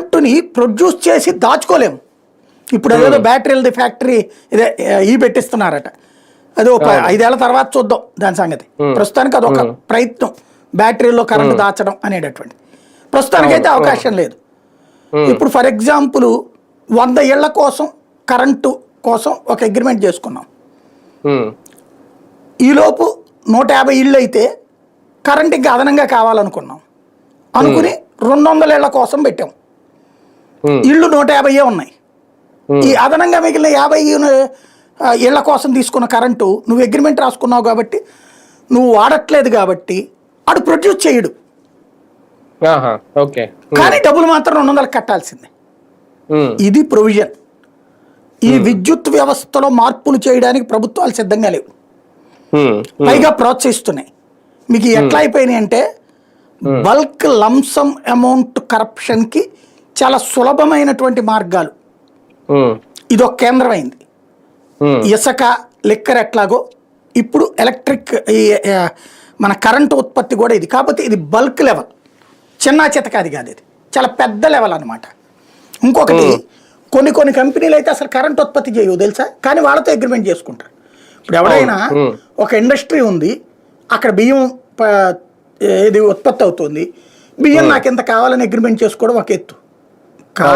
కరెంటుని ప్రొడ్యూస్ చేసి దాచుకోలేము. ఇప్పుడు అదేదో బ్యాటరీలది ఫ్యాక్టరీ ఇదే ఈ పెట్టిస్తున్నారట. అది ఒక ఐదేళ్ళ తర్వాత చూద్దాం దాని సంగతి. ప్రస్తుతానికి అదొక ప్రయత్నం. బ్యాటరీలో కరెంటు దాచడం అనేటటువంటి ప్రస్తుతానికైతే అవకాశం లేదు. ఇప్పుడు ఫర్ ఎగ్జాంపుల్ వంద ఇళ్ళ కోసం కరెంటు కోసం ఒక అగ్రిమెంట్ చేసుకున్నాం. ఈలోపు నూట యాభై ఇళ్ళు అయితే కరెంట్ ఇంకా అదనంగా కావాలనుకున్నాం. అనుకుని రెండు వందల ఇళ్ళ కోసం పెట్టాం. ఇళ్ళు నూట యాభైయే ఉన్నాయి. ఈ అదనంగా మిగిలిన యాభై ఇళ్ళ కోసం తీసుకున్న కరెంటు నువ్వు అగ్రిమెంట్ రాసుకున్నావు కాబట్టి నువ్వు వాడట్లేదు కాబట్టి అడు ప్రొడ్యూస్ చేయడు. కానీ డబ్బులు మాత్రం రెండు వందలు కట్టాల్సిందే. ఇది ప్రొవిజన్. ఈ విద్యుత్ వ్యవస్థలో మార్పులు చేయడానికి ప్రభుత్వాలు సిద్ధంగా లేవు. పైగా ప్రోత్సహిస్తున్నాయి. మీకు ఎట్లా అయిపోయినాయి అంటే బల్క్ లంసమ్ అమౌంట్ కరప్షన్కి చాలా సులభమైనటువంటి మార్గాలు. ఉమ్, ఇది ఒక కేంద్రం అయింది ఉమ్, ఇసుక లిక్కర్ ఎట్లాగో ఇప్పుడు ఎలక్ట్రిక్ మన కరెంటు ఉత్పత్తి కూడా ఇది. కాకపోతే ఇది బల్క్ లెవెల్. చిన్న చితకాది కాదు ఇది. చాలా పెద్ద లెవెల్ అన్నమాట. ఇంకొకటి కొన్ని కొన్ని కంపెనీలు అయితే అసలు కరెంట్ ఉత్పత్తి చేయవు తెలుసా? కానీ వాళ్ళతో అగ్రిమెంట్ చేసుకుంటారు. ఇప్పుడు ఎవడైనా. ఒక ఇండస్ట్రీ ఉంది అక్కడ బియ్యం ఏది ఉత్పత్తి అవుతుంది. బియ్యం నాకు ఇంత కావాలని అగ్రిమెంట్ చేసుకోవడం ఒక ఎత్తు. Ka